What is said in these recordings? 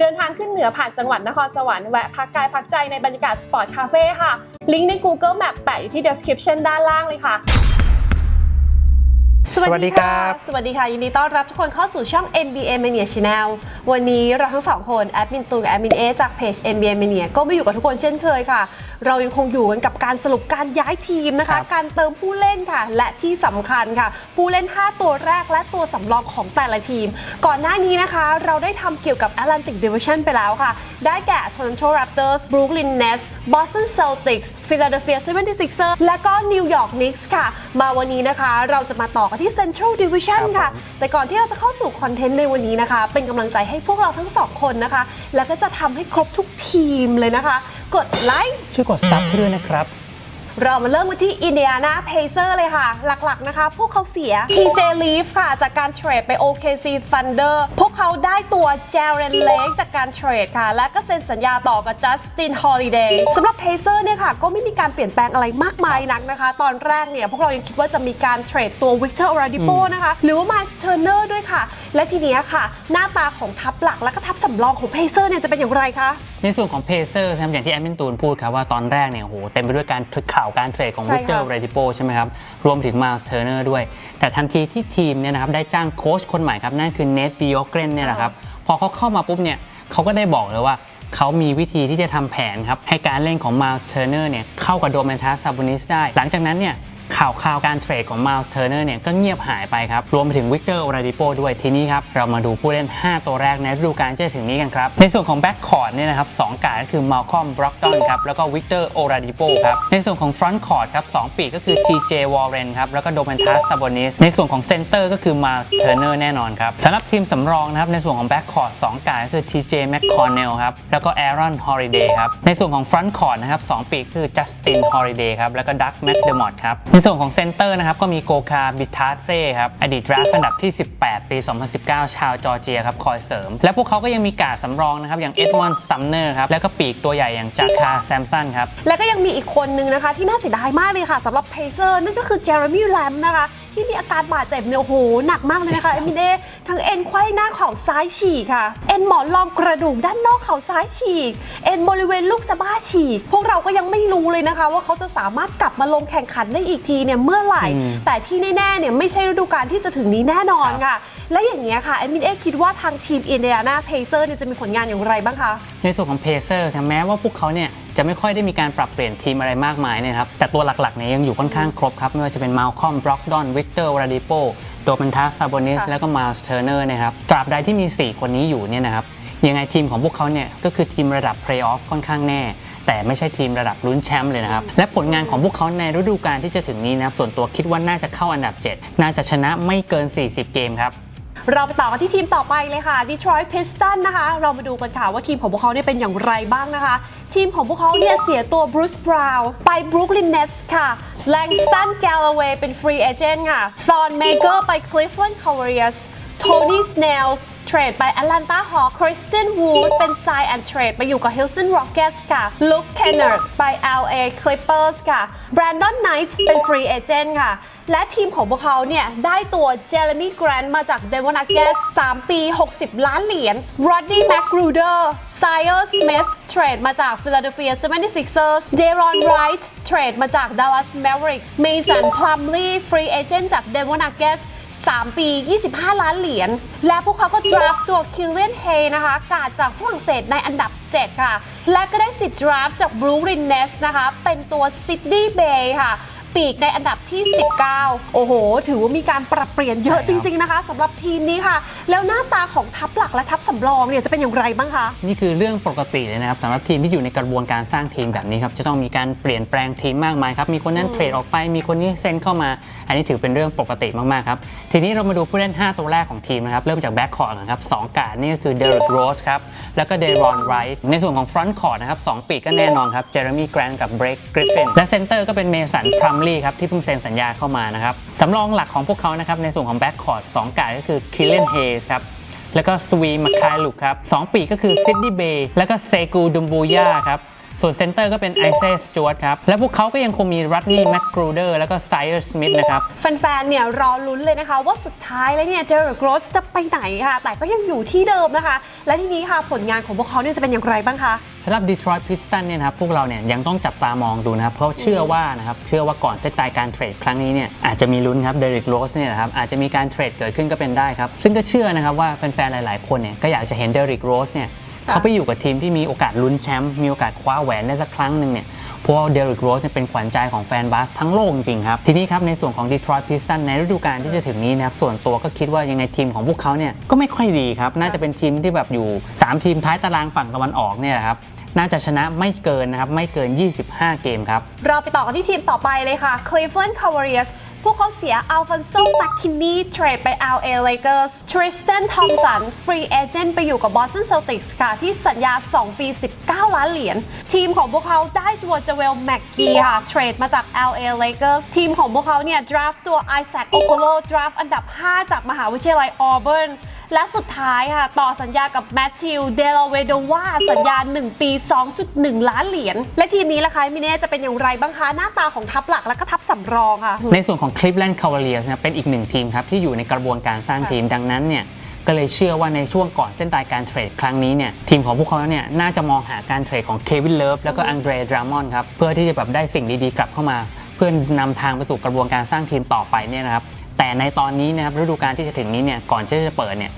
เดินทางขึ้นเหนือผ่านจังหวัดนครสวรรค์แวะพักกายพักใจในบรรยากาศสปอร์ตคาเฟ่ค่ะ ลิงก์ใน Google Map แปะอยู่ที่ description ด้านล่างเลยค่ะสวัสดีครับ สวัสดีค่ะ ยินดีต้อนรับทุกคนเข้าสู่ช่อง NBA Mania Channel วันนี้เราทั้งสองคน แอดมินตูนกับแอดมินเอจากเพจ NBA Mania ก็มาอยู่กับทุกคนเช่นเคยค่ะ เรายังคงอยู่กันกับการสรุปการย้ายทีมนะคะครับการเติมผู้เล่นค่ะ และที่สำคัญค่ะ ผู้เล่น 5 ตัวแรกและตัวสำรองของแต่ละทีม ก่อนหน้านี้นะคะ เราได้ทำเกี่ยวกับ Atlantic Division ไปแล้วค่ะ ได้แก่ Toronto Raptors Brooklyn Nets Boston Celtics Philadelphia 76ers และก็ New York Knicks ค่ะ มาวันนี้นะคะ เราจะมาต่อกันที่ Central Division ครัค่ะบผมแต่ก่อนที่เราจะเข้าสู่คอนเทนต์ในวันนี้นะคะ เป็นกำลังใจให้พวกเราทั้งสองคนนะคะ แล้วก็จะทำให้ครบทุกทีมเลยนะคะ กดไลค์ ช่วยกดซับให้ด้วยนะครับ เรามาเริ่มกันที่อินเดียนาเพเซอร์เลยค่ะ หลักๆนะคะ พวกเขาเสีย TJ Leaf ค่ะ จากการเทรดไป OKC Thunder พวกเขาได้ตัว Jaren Lake จากการเทรดค่ะ และก็เซ็นสัญญาต่อกับ Justin Holiday สำหรับเพเซอร์เนี่ยค่ะ ก็ไม่มีการเปลี่ยนแปลงอะไรมากมายนักนะคะ ตอนแรกเนี่ย พวกเรายังคิดว่าจะมีการเทรดตัว Victor Oladipo นะคะ หรือว่า Miles Turner ด้วยค่ะและทีเนี้ยค่ะ หน้าตาของทัพหลักและก็ทัพสำรองของเพเซอร์เนี่ยจะเป็นอย่างไรคะ ในส่วนของเพเซอร์ครับอย่างที่แอดมินตูนพูดครับว่าตอนแรกเนี่ยโอ้โหเต็มไปด้วยการข่าวการเทรดของใช่วิกเตอร์ค่ะเรดิโปใช่ไหมครับรวมถึงมาสเทอร์เนอร์ด้วย แต่ทันทีที่ทีมเนี่ยนะครับได้จ้างโค้ชคนใหม่ครับนั่นคือเนทดิโอเกรนเนี่ยแหละครับพอเขาเข้ามาปุ๊บเนี่ยเขาก็ได้บอกเลยว่าเขามีวิธีที่จะทำแผนครับ ให้การเล่นของมาสเทอร์เนอร์เนี่ยเข้ากับโดเมนทัสซาบูนิสได้ หลังจากนั้นเนี่ย ข่าวข่าวการเทรดของมา l ์เทอร์เนอร์เนี่ยก็เงียบหายไปครับ รวมไปถึงวิกเตอร์โอราดิโปด้วยทีนี้ครับ เรามาดูผู้เล่น 5 ตัวแรกในฤดูกาลที่จะถึงนี้กันครับ ในส่วนของแบ็กคอร์ดเนี่ยนะครับสองการก็คือมา l คอมบล็อกดอนครับ แล้วก็วิกเตอร์โอราดิโปครับ ในส่วนของฟรอนต์คอร์ดครับสองปีกก็คือ TJ Warren ครับ แล้วก็โดเมนทัสซาบนิสในส่วนของเซนเตอร์ก็คือมา l ์เทอร์เนอร์แน่นอนครับสำหรับทีมสำรองนะครับในส่วนของแบ็กคอร์ดสองการก็คือ TJ McConnell ครับแล้วก็ Aaron Holiday ครับในส่วนของฟรอนต์คอร์ดนะครับสองปีกคือ Justin Holiday ครับแล้วก็ดักแม d เดมอ t ครับในในส่วนของเซนเตอร์นะครับก็มีโกคาบิทาเซ่ครับอดีตดราฟอันดับที่ 18 ปี 2019 ชาวจอร์เจียครับคอยเสริม และพวกเขาก็ยังมีการดสำรองนะครับอย่างเอ็ดมอนด์ซัมเนอร์ครับแล้วก็ปีกตัวใหญ่อย่างจาคาแซมสันครับ แล้วก็ยังมีอีกคนนึงนะคะที่น่าเสียดายมากเลยค่ะสำหรับเพเซอร์นั่นก็คือเจอร์มี่แลมนะคะ ที่มีอาการบาดเจ็บเนี่ยโอ้โหหนักมากเลยนะคะเอมิเดทั้งเอ็นไขว้หน้าเข่าซ้ายฉีกค่ะ เอ็นหมอนรองกระดูกด้านนอกเข่าซ้ายฉีก เอ็นบริเวณลูกสะบ้าฉีก พวกเราก็ยังไม่รู้เลยนะคะ ว่าเขาจะสามารถกลับมาลงแข่งขันได้อีกทีเนี่ยเมื่อไหร่อืมแต่ที่แน่ๆเนี่ยไม่ใช่ฤดูกาลที่จะถึงนี้แน่นอนค่ะ และอย่างเงี้ยค่ะเอมิเดคิดว่าทางทีมอินเดียนาเพเซอร์เนี่ยจะมีผลงานอย่างไรบ้างคะ ในส่วนของเพเซอร์แม้ว่าพวกเขาเนี่ยจะไม่ค่อยได้มีการปรับเปลี่ยนทีมอะไรมากมายเนยครับ แต่ตัวหลักๆเนี่ยยังอยู่ค่อนข้างครบครับ ไม่ว่าจะเป็นมาลคอมบล็อกดอนวิกเตอร์วราดิโปโดเมนทัสซาโบนิสค่ะแล้วก็มาสเทอร์เนอร์นะครับตราบใดที่มี 4 คนนี้อยู่เนี่ยนะครับยังไงทีมของพวกเขาเนี่ยก็คือทีมระดับเพลย์ออฟค่อนข้างแน่แต่ไม่ใช่ทีมระดับลุ้นแชมป์เลยนะครับ และผลงานของพวกเขาในฤดูกาลที่จะถึงนี้นะครับ ส่วนตัวคิดว่าน่าจะเข้าอันดับ 7 น่าจะชนะไม่เกิน 40 เกมครับ เราไปต่อกันที่ทีมต่อไปเลยค่ะ Detroit Pistons นะคะ เรามาดูกันค่ะว่าทีมของพวกเขาเนี่ยเป็นอย่างไรบ้างนะคะ ทีมของพวกเขาเนี่ยเสียตัว Bruce Brown ไป Brooklyn Nets ค่ะ Langston Galloway เป็น Free Agent ค่ะ Thon Maker ไป Cleveland Cavaliers Tony Snells ทรดไปแอตแลนตาฮอคริสตินวูดเป็นไซแอนเทรดไปอยู่กับฮิลสันโรกเก็ตส์ค่ะลุคเคนเนอร์ไป LA Clippers ค่ะแบรนดอนไนท์เป็นฟรีเอเจนต์ค่ะ และทีมของพวกเขาเนี่ย ได้ตัวเจเรมี่แกรนด์มาจากเดวอนาเกส3 ปี 60 ล้านเหรียญรอดดี้แม็กรูเดอร์ไซเออร์สมิธเทรดมาจากฟิลาเดลเฟีย 76ers เดรอนไรท์เทรดมาจากดัลลัสแมริกส์เมสันพลัมลีฟรีเอเจนต์จากเดวอนาเกส 3 ปี 25 ล้านเหรียญ และพวกเขาก็ draft ตัวคิวเรนเฮนะคะ กาดจากฝรั่งเศสในอันดับ 7 ค่ะ และก็ได้สิทธิ์ draft จากบรูรินเนสนะคะ เป็นตัวซิดนีย์เบย์ค่ะ ปีกในอันดับที่ 19 โอ้โห ถือว่ามีการปรับเปลี่ยนเยอะใช่จครับริง ๆ นะคะสำหรับทีมนี้ค่ะ แล้วหน้าตาของทัพหลักและทัพสำรองเนี่ยจะเป็นอย่างไรบ้างคะ นี่คือเรื่องปกติเลยนะครับสำหรับทีมที่อยู่ในกระบวนการสร้างทีมแบบนี้ครับจะต้องมีการเปลี่ยนแปลงทีมมากมายครับมีคนนั้นเทรดออกไปมีคนนี้เซ็นเข้ามา อันนี้ถือเป็นเรื่องปกติมากๆครับทีนี้เรามาดูผู้เล่น 5 ตัวแรกของทีมนะครับเริ่มจากแบ็กคอร์ดนะครับสองการ์ดนี่ก็คือเดริกโรสครับแล้วก็เดรอนไรท์ในส่วนของฟรอนต์คอร์ดนะครับสองปีกก็แน่นอนครับเจอร์มี่แกรนกับเบรกกริฟฟินและเซนเตอร์ก็เป็นเมสันพรัมลีครับที่เพิ่งเซ็นสัญญาเข้ามานะครับสำรองหลักของพวกเขานะครับในส่วนของแบ็กคอร์ดสองการ์ดก็คือคิลเลนเฮสครับแล้วก็สวีมาคายลุกครับสองปีก็คือซิดนีย์เบย์แล้วก็เซกูดุมบูย่าครับส่วนเซนเตอร์ก็เป็นไอเซสจวตครับ และพวกเขาก็ยังคงมีรัตนี่แมคกรูเดอร์แล้วก็ไซเออร์สมิธนะครับ แฟนๆ เนี่ยรอลุ้นเลยนะคะ ว่าสุดท้ายแล้วเนี่ยเดริกโรสจะไปไหนค่ะ แต่ก็ยังอยู่ที่เดิมนะคะ และทีนี้ค่ะผลงานของพวกเขาเนี่ยจะเป็นอย่างไรบ้างคะำหรับ Detroit Pistons เนี่ยนะครับพวกเราเนี่ยยังต้องจับตามองดูนะครับเพราะเชื่อว่านะครับเชื่อว่าก่อนเซตตายการเทรดครั้งนี้เนี่ยอาจจะมีลุ้นครับเดริกโรสเนี่ยนะครับอาจจะมีการเทรดเกิดขึ้นก็เป็นได้ครับซึ่งก็เชื่อนะครับว่าแฟนๆหลายๆ คนเนี่ยก็อยากจะเห็นเดริกโรสเนี่ยเขาไปอยู่กับทีมที่มีโอกาสลุ้นแชมป์มีโอกาสคว้าแหวนได้สักครั้งหนึ่งเนี่ยเพราะว่าเดริกโรสเนี่ยเป็นขวัญใจของแฟนบาสทั้งโลกจริงๆครับ ทีนี้ครับ ในส่วนของ Detroit Pistons ในฤดูกาลที่จะถึงนี้นะครับ ส่วนตัวก็คิดว่ายังไงทีมของพวกเขาเนี่ยก็ไม่ค่อยดีครับ น่าจะเป็นทีมที่แบบอยู่สามทีมท้ายตารางฝั่งตะวันออกเนี่ยแหละครับ น่าจะชนะไม่เกินนะครับไม่เกิน 25 เกมครับ เราไปต่อกันที่ทีมต่อไปเลยค่ะ Cleveland Cavaliers พวกเขาเสียอัลฟอนโซมคคินีเทรดไป LA Lakers Tristan Thompson ฟรีเอเจนต์ไปอยู่กับ Boston Celtics ค่ะ ที่สัญญา 2 ปี 19 ล้านเหรียญ ทีมของพวกเขาได้ตัวเจเวลแม็กกี้ค่ะ เทรดมาจาก LA Lakers ทีมของพวกเขาเนี่ย draft ตัว Isaac Okoro draft อันดับ 5 จากมหาวิทยาลัย Auburn และสุดท้ายค่ะ ต่อสัญญากับแมทธิวเดลเวโดวาสัญญา 1 ปี 2.1 ล้านเหรียญและทีมนี้ล่ะคะมิเน่จะเป็นอย่างไรบ้างคะหน้าตาของทัพหลักและก็ทัพสำรองค่ะในส่วนของ Cleveland Cavaliers นะเป็นอีกหนึ่งทีมครับที่อยู่ในกระบวนการสร้างทีมดังนั้นเนี่ยก็เลยเชื่อว่าในช่วงก่อนเส้นตายการเทรดครั้งนี้เนี่ยทีมของพวกเขาเนี่ยน่าจะมองหาการเทรดของเควินเลิฟแล้วก็อังเดรดรามอนครับเพื่อที่จะแบบได้สิ่งดีๆกลับเข้ามา เพื่อนำทางไปสู่กระบวนการสร้างทีมต่อไปเนี่ยนะครับแต่ในตอนนี้นะครับฤดูกาลที่จะถึงนี้เนี่ยก่อนที่จะเปิดเนี่ย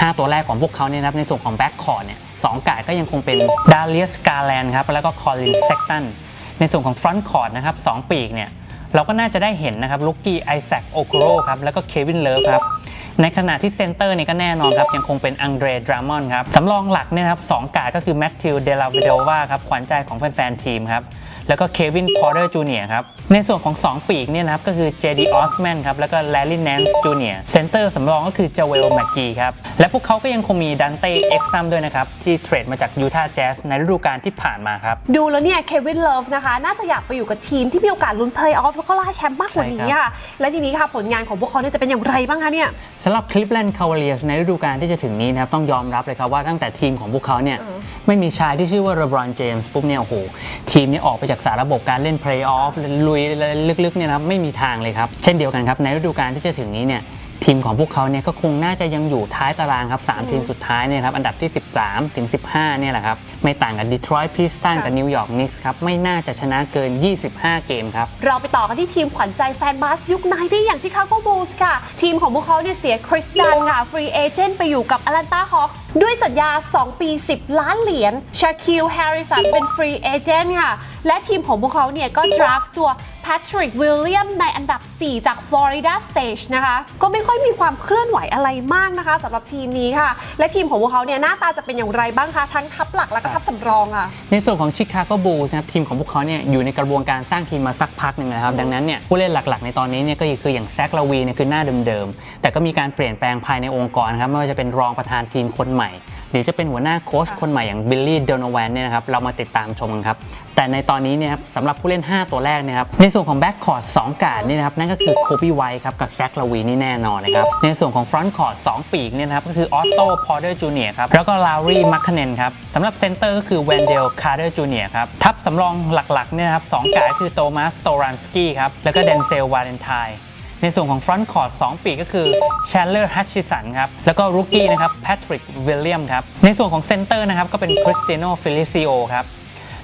ห้าตัวแรกของพวกเขาเนี่ยนะครับในส่วนของแบ็กคอร์ดเนี่ยสองกาดก็ยังคงเป็นดาเลียสกาแลนครับแล้วก็คอลินเซกตันในส่วนของฟรอนต์คอร์ดนะครับสองปีกเนี่ย เราก็น่าจะได้เห็นนะครับลุกกี้ไอแซคโอโกโรครับแล้วก็เควินเลิฟครับในขณะที่เซนเตอร์เนี่ยก็แน่นอนครับ ยังคงเป็นอังเดรดรามอนครับ สำรองหลักเนี่ยครับสองกาดก็คือแมทธิวเดลาเวโดวาครับ ขวัญใจของแฟนๆทีมครับ แล้วก็เควินพอร์เตอร์จูเนียร์ครับ ในส่วนของ 2 ปีกเนี่ยนะครับก็คือเจดีออสแมนครับแล้วก็แลลี่แนนส์จูเนียร์เซนเตอร์สำรองก็คือเจเวลแมกกีครับ และพวกเขาก็ยังคงมีดันเต้เอ็กซัมด้วยนะครับ ที่เทรดมาจากยูทาห์แจ๊สในฤดูกาลที่ผ่านมาครับ ดูแล้วเนี่ยเควินเลิฟนะคะ น่าจะอยากไปอยู่กับทีมที่มีโอกาสลุ้นเพลย์ออฟแล้วก็ล่าแชมป์มากกว่านี้ใช่ครับค่ะและทีนี้ค่ะผลงานของพวกเขาเนี่ยจะเป็นอย่างไรบ้างคะเนี่ยสำหรับ Cleveland Cavaliers ในฤดูกาลที่จะถึงนี้นะครับต้องยอมรับเลยครับว่าตั้งแต่ทีมของพวกเขาเนี่ยไม่มีชายที่ชื่อว่าเรบรอนเจมส์ปุ๊บเนี่ยโอ้โหทีมนี้ออกไปจากสารระบบการเล่นเพลย์ออฟลุยลึกๆเนี่ยนะไม่มีทางเลยครับ เช่นเดียวกันครับ ในฤดูกาลที่จะถึงนี้เนี่ย ทีมของพวกเขาเนี่ยก็คงน่าจะยังอยู่ท้ายตารางครับสามทีมสุดท้ายเนี่ยครับอันดับที่ 13 ถึง 15 เนี่ยแหละครับ ไม่ต่างกับ Detroit Pistons กับ New York Knicks ครับ ไม่น่าจะชนะเกิน 25 เกมครับ เราไปต่อกันที่ทีมขวัญใจแฟนบาสยุคไนที่อย่างชิคาโกบูลส์ค่ะ ทีมของพวกเขาเนี่ยเสียคริสดันค่ะ ฟรีเอเจนต์ไปอยู่กับ Atlanta Hawks ด้วยสัญญา 2 ปี 10 ล้านเหรียญชาคิลแฮร์ริสันเป็นฟรีเอเจนต์ค่ะและทีมของพวกเขาเนี่ยก็ดราฟตัวแพทริกวิลเลียมในอันดับ 4 จาก Florida State นะคะ ก็ไม่ค่อยมีความเคลื่อนไหวอะไรมากนะคะสำหรับทีมนี้ค่ะ และทีมของพวกเขาเนี่ยหน้าตาจะเป็นอย่างไรบ้างคะ ทั้งทัพหลักและก็ทัพสำรองค่ะ ในส่วนของชิคาโกบูลส์นะครับทีมของพวกเขาเนี่ยอยู่ในกระบวนการสร้างทีมมาสักพักหนึ่งนะครับ ดังนั้นเนี่ยผู้เล่นหลักๆ ในตอนนี้เนี่ยก็คืออย่างแซคลาวีเนี่ยคือหน้าเดิมๆแต่ก็มีการเปลี่ยนแปลงภายในองค์กรครับไม่ว่าจะเป็นรองประธานทีมคนใหม่ หรือจะเป็นหัวหน้าโค้ชคนใหม่อย่างบิลลี่โดนแวนเนี่ยนะครับเรามาติดตามชมกันครับ แต่ในตอนนี้เนี่ยครับสำหรับผู้เล่น 5 ตัวแรกเนะครับในส่วนของแบ็กคอร์ด2กาดเนี่ยนะครับนั่นก็คือโคบีไวท์ครับกับแซคลาวีนี่แน่นอนนะครับในส่วนของฟรอนต์คอร์ด2ปีกเนี่ยนะครับก็คือออตโต้พอร์เตอร์จูเนียครับแล้วก็ลารีมัคคเนนครับสำหรับเซนเตอร์ก็คือแวนเดลคาร์เตอร์จูเนียครับทัพสำรองหลักๆเนี่ยนะครับสองกาดคือโตมัสโตรันสกี้ครับแล้วก็เดนเซลวาเลนไทน์ในส่วนของฟรอนต์คอร์ด2ปีกก็คือแชลเลอร์ฮัชชิสันครับ แล้วก็รุกกี้นะครับแพทริกวิลเลียมครับ ในส่วนของเซนเตอร์นะครับ ก็เป็นคริสเตียโนฟิลิซิโอครับ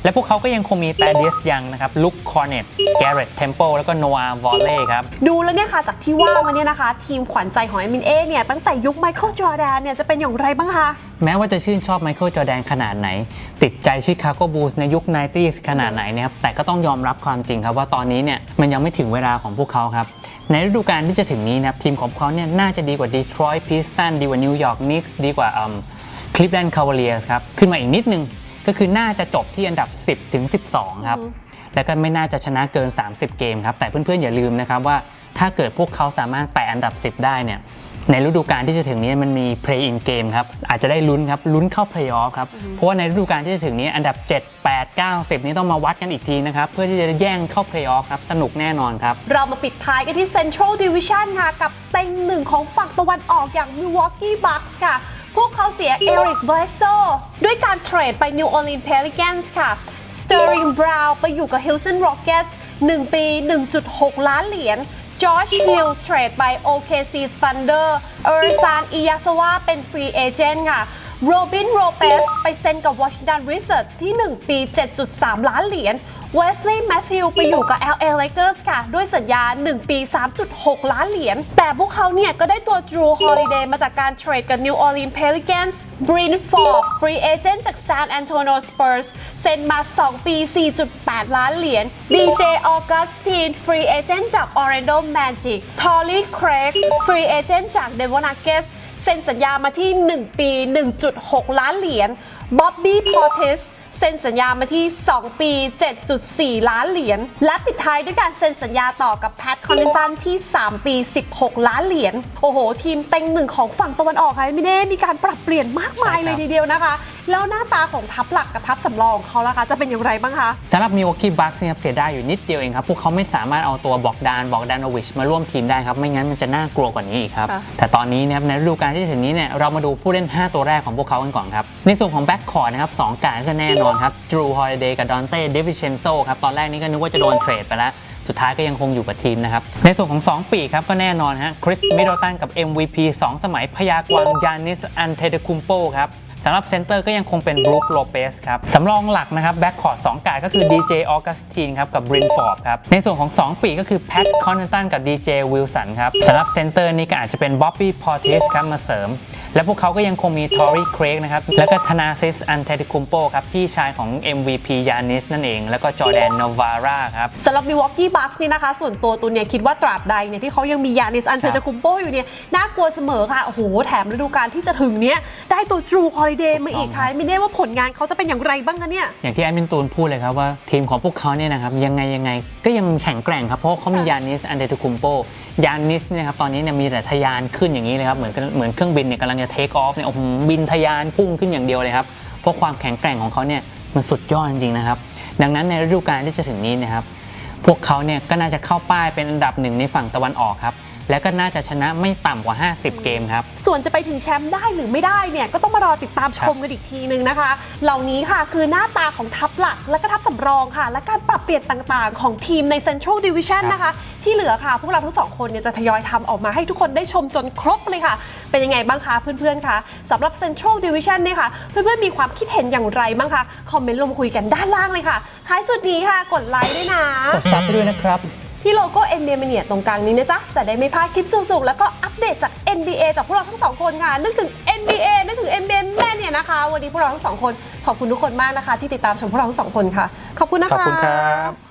และพวกเขาก็ยังคงมีแตเดียสยังนะครับลุคคอร์เนตแกเรตเทมเปลแล้วก็โนอาห์วอลเล่ครับ ดูแล้วเนี่ยค่ะจากที่ว่ามาเนี่ยนะคะ ทีมขวัญใจของเอมินเอเนี่ย ตั้งแต่ยุคไมเคิลจอร์แดนเนี่ย จะเป็นอย่างไรบ้างคะ แม้ว่าจะชื่นชอบไมเคิลจอร์แดนขนาดไหน ติดใจชิคาโกบูลส์ในยุค 90s ขนาดไหนนะครับแต่ก็ต้องยอมรับความจริงครับว่าตอนนี้เนี่ยมันยังไม่ถึงเวลาของพวกเขาครับในฤดูกาลที่จะถึงนี้นะครับทีมของพวกเขาเนี่ยน่าจะดีกว่า Detroit Pistons ดีกว่า New York Knicks ดีกว่าอืม Cleveland Cavaliers ครับขึ้นมาอีกนิดนึง ก็คือน่าจะจบที่อันดับ 10 ถึง 12 ครับ แล้วก็ไม่น่าจะชนะเกิน 30 เกมครับ แต่เพื่อนๆอย่าลืมนะครับว่าถ้าเกิดพวกเขาสามารถแตะอันดับ 10 ได้เนี่ยในฤดูกาลที่จะถึงนี้มันมี play in game ครับ อาจจะได้ลุ้นครับลุ้นเข้า play off ครับ เพราะว่าในฤดูกาลที่จะถึงนี้อันดับ 7 8 9 10 นี้ต้องมาวัดกันอีกทีนะครับ เพื่อที่จะแย่งเข้า play off ครับ สนุกแน่นอนครับ เรามาปิดท้ายกันที่ Central Division ค่ะ กับเต็งหนึ่งของฝั่งตะวันออกอย่าง Milwaukee Bucks ค่ะ พวกเขาเสียเอริกเบสโซด้วยการเทรดไปนิวออร์ลีนเพลิแกนส์ค่ะสเตอริงบราวน์ไปอยู่กับฮิลสันโรเกส1 ปี 1.6 ล้านเหรียญจอชฮิลเทรดไป OKC Thunder เออร์ซานอิยาสวาเป็นฟรีเอเจนต์ค่ะ โรบินโรเปสไปเซ็นกับวอชิงตันรีเสิร์ชที่ 1 ปี 7.3 ล้านเหรียญเวสลีย์แมทธิวไปอยู่กับ LA Lakers ค่ะ ด้วยสัญญา 1 ปี 3.6 ล้านเหรียญ แต่พวกเขาเนี่ยก็ได้ตัวดรูฮอลิเดย์มาจากการเทรดกับ New Orleans Pelicans บรินฟอร์ดฟรีเอเจนต์จากซาน San Antonio ปูร์สเซ็นมา 2 ปี 4.8 ล้านเหรียญดีเจออกัสตินฟรีเอเจนต์จาก Orlando Magic ทอร์ลี่ครกฟรีเอเจนต์จากเดวอนาเกส เซ็นสัญญามาที่ 1 ปี 1.6 ล้านเหรียญ Bobby Portis เซ็นสัญญามาที่ 2 ปี 7.4 ล้านเหรียญ และปิดท้ายด้วยการเซ็นสัญญาต่อกับแพทคอนเนตันที่ 3 ปี 16 ล้านเหรียญ โอ้โห ทีมเต็งหนึ่งของฝั่งตะวันออกค่ะไม่ได้มีการปรับเปลี่ยนมากมายใช่ครับเลยทีเดียวนะคะ แล้วหน้าตาของทัพหลักกับทัพสำรองของเขาล่ะคะ จะเป็นอย่างไรบ้างคะสำหรับมิ w ว k กี้บัคส์เนี่ยครับเสียดายอยู่นิดเดียวเองครับ พวกเขาไม่สามารถเอาตัวบอกดานบอกดานอวิชมาร่วมทีมได้ครับ ไม่งั้นมันจะน่ากลัวกว่านี้อีกครับค่ะแต่ตอนนี้นะครับในฤดูกาลที่จะถึงนี้เนี่ยเรามาดูผู้เล่น 5 ตัวแรกของพวกเขากันก่อนครับ ในส่วนของแบ็กคอร์ดนะครับสองการก็แน่นอนครับดรูฮอลเดย์กับดอนเต้เดวิเชนโซครับตอนแรกนี้ก็นึกว่าจะโดนเทรดไปแล้วสุดท้ายก็ยังคงอยู่กับทีมนะครับ ในส่วนของ 2 ปีกครับก็แน่นอนฮะคริสมิด d ลตันกับ MVP 2 สมัยพยากวางยานิสอันเทเดคุมโปครับ สำหรับเซนเตอร์ก็ยังคงเป็นบรูคโลเปสครับสำรองหลักนะครับแบ็กคอร์ดสองกายก็คือ DJ Augustine ครับกับบรินฟอร์ดครับในส่วนของ 2 ปีก็คือแพทคอนเนตันกับ DJ วิลสันครับสำหรับเซนเตอร์นี่ก็อาจจะเป็นบ๊อบบี้พอร์ติสครับมาเสริม และพวกเขาก็ยังคงมี Tory Craig นะครับ แล้วก็ Thanasis Antetokounmpo ครับ พี่ชายของ MVP ยานิสนั่นเอง แล้วก็ Jordan Novara ครับสำหรับ Milwaukee Bucks นี่นะคะ ส่วนตัวตูนเนี่ยคิดว่าตราบใดเนี่ยที่เขายังมียานิสอันเซจคุมโปอยู่เนี่ย น่ากลัวเสมอค่ะ โอ้โห แถมฤดูกาลที่จะถึงเนี้ยได้ตัวจูคอริเดย์มาอีกค่ะไม่แน่ว่าผลงานเขาจะเป็นอย่างไรบ้างคะเนี่ยอย่างที่แอดมินตูนพูดเลยครับว่าทีมของพวกเขาเนี่ยนะครับยังไงยังไงก็ยังแข็งแกร่งครับเพราะเขามียานิสอันเดตุคุมโปยานิสเนี่ยครับตอนนี้เนี่ยมีแต่ทะยานขึ้นอย่างนี้เลยครับเหมือนกับเหมือนเครื่องบินเนี่ยกำลังจะเทคออฟเนี่ยโอ้โหบินทะยานพุ่งขึ้นอย่างเดียวเลยครับ เพราะความแข็งแกร่งของเขาเนี่ยมันสุดยอดจริงๆนะครับ ดังนั้นในฤดูกาลที่จะถึงนี้นะครับ พวกเขาเนี่ยก็น่าจะเข้าป้ายเป็นอันดับหนึ่งในฝั่งตะวันออกครับ และก็น่าจะชนะไม่ต่ำกว่า 50 เกมครับ ส่วนจะไปถึงแชมป์ได้หรือไม่ได้เนี่ยก็ต้องมารอติดตามชมกันอีกทีนึงนะคะ เหล่านี้ค่ะคือหน้าตาของทัพหลัก และก็ทัพสำรองค่ะ และการปรับเปลี่ยนต่างๆ ของทีมใน Central Division ครับนะคะ ที่เหลือค่ะ พวกเราทั้งสองคนเนี่ยจะทยอยทำออกมาให้ทุกคนได้ชมจนครบเลยค่ะ เป็นยังไงบ้างคะเพื่อนๆคะสำหรับ Central Division เนี่ยค่ะ เพื่อนๆมีความคิดเห็นอย่างไรบ้างคะคอมเมนต์ลงมาคุยกันด้านล่างเลยค่ะท้ายสุดนี้ค่ะกดไลค์ด้วยนะกดซับไปด้วยนะครับ ที่โลโก้ NBA Mania ตรงกลางนี้นะจ๊ะ จะได้ไม่พลาดคลิปสุกๆแล้วก็อัปเดตจาก NBA จากพวกเราทั้งสองคนค่ะ นึกถึง NBA นึกถึง NBA Mania นะคะ วันนี้พวกเราทั้งสองคนขอบคุณทุกคนมากนะคะ ที่ติดตามชมพวกเราทั้งสองคนค่ะ ขอบคุณนะคะ ขอบคุณครับ